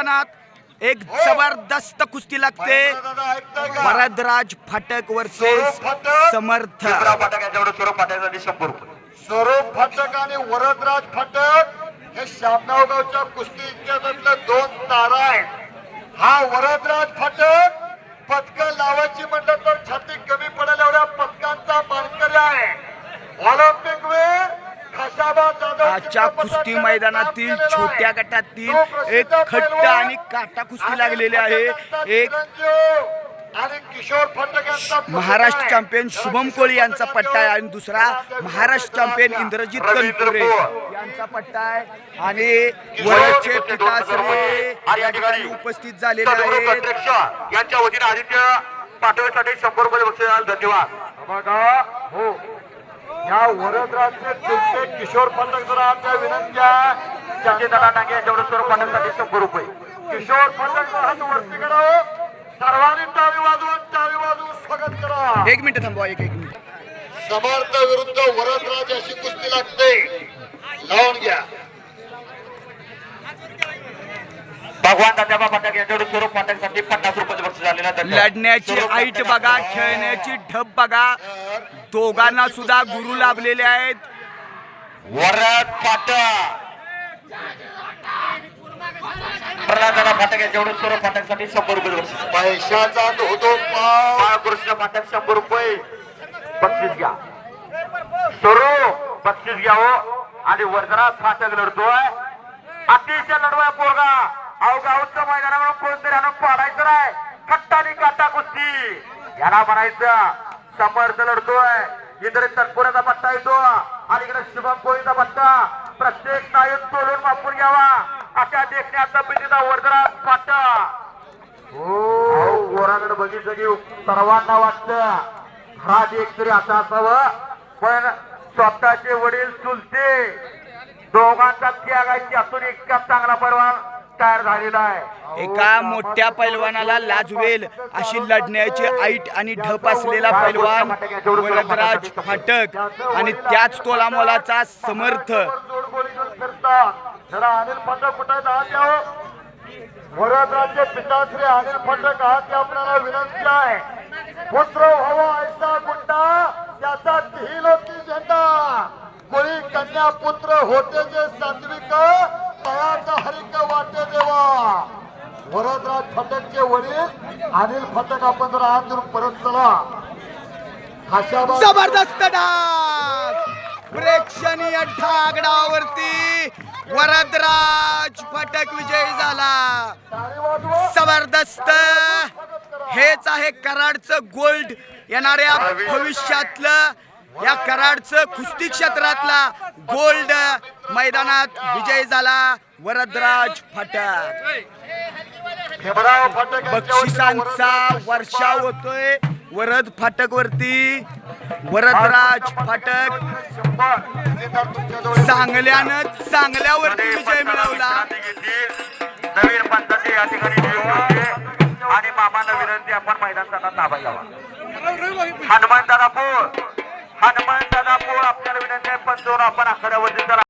मैदानात एक जबरदस्त कुस्ती लागते. वरदराज फाटक वर्सेस समर्थ. फाटक याच्यावर स्वरूप फाटकसाठी शंभर रुपये. स्वरूप फाटक आणि वरदराज फाटक हे शामगाव गावच्या कुस्ती इतिहासातले दोन तारा आहेत. हा वरदराज फाटक पदक लावायची म्हटलं तर छाती कमी पडेल एवढ्या पदकांचा मानकरी आहे. ऑलिम्पिक वेळ आजच्या कुस्ती मैदानातील छोट्या गटातील एक खट्ट आणि काटा कुस्ती लागलेली आहे एक आणि किशोर फाटक यांचा पुत्र महाराष्ट्र आहे. चॅम्पियन शुभम कोळी यांचा पट्टा आहे आणि दुसरा महाराष्ट्र चॅम्पियन इंद्रजित तनपुरे यांचा पट्टा आहे आणि वरचे पिताश्री या ठिकाणी उपस्थित झालेले आहेत प्रत्यक्ष यांच्या वतीने आदित्य पाठवण्यासाठी शंभर रुपये बक्षीस आहे. धन्यवाद हो या वरदराजचे चुलते किशोर जरा आमच्या विनंत्या दादा डांगे यांच्यावर स्वरूप फाटकसाठी शंभर रुपये किशोर फाटक हात वरती करा हो. सर्वांनी टाळी वाजवून टाळी वाजवून स्वागत करा. एक मिनिट थांबवा एक एक मिनिट. समर्थ विरुद्ध वरदराज अशी कुस्ती लागते. लावून घ्या. भगवान दादाबा फाटक यांच्यावर स्वरूप फाटकसाठी पन्नास रुपये बक्षीस झालेला आहे. लढण्याची फाटक बघा खेळण्याची ढब बघा. दोघांना सुद्धा गुरु लाभलेले आहेत. वरद फाटक प्रल्हाद फाटक फाटकसाठी शंभर रुपये पैशाचा बाळकृष्ण फाटक शंभर रुपये. बक्षीस घ्या. बक्षीस हो. आणि वरदराज फाटक लढतोय. अतिशय लढवाय पोरगा. अहो गावचं मैदानावर कोणतरी आणून पाडायचं नाही. खट्टानी काटा कुस्ती. याला म्हणायचं समर्थ लढतोय इकडे तत्पुराचा पट्टा येतो. आणि इकडे शुभम कोळीचा पट्टा. प्रत्येक नायक तोलून वापरून घ्यावा. अशा देखण्याचा पिढीचा वर्धरा पट्टा. हो. बघितलं की सर्वांना वाटतं. हा देख तरी असा असावं. पण स्वतःचे वडील चुलते. दोघांचा त्यागायची असून इतका चांगला परवा तयार झालेला आहे. एका मोठ्या पैलवानाला लाजवेल अशी लढण्याची ऐट आणि ढप असलेला पैलवान वरदराज फाटक आणि त्याच तोलामोलाचा समर्थ. अनिल फाटक हो. वरदराजचे आपल्याला विनंती आहे. पुत्र व्हावा ऐसा गुंडा त्याचा होती झेंडा. कोळी कन्या पुत्र होते जे सात्विक तयाचा हरिक वाटे देवा. वरदराज फटकचे वडील अनिल फटक आपण जर येऊन परत चला. जबरदस्त डाग प्रेक्षणीय ढागडावरती वरदराज फटक विजयी झाला. जबरदस्त! हेच आहे कराडचं गोल्ड येणाऱ्या भविष्यातलं या कराडचं कुस्ती क्षेत्रातला गोल्ड मैदानात विजय झाला वरदराज फाटक. बक्षिसांचा वतीने वर्षाव होतोय वरद फाटक वरती वरदराज फाटक. चांगल्यानं चांगल्यावरती विजय मिळवला. नवीन पंचाची या ठिकाणी आणि मामांना विनंती आपण मैदान ताबा घ्यावा. हनुमान दादापूर. हनुमान दादा पोळ आपल्याला विनंती आहे पण पंचावन्न आपण आखाड्यावरती जरा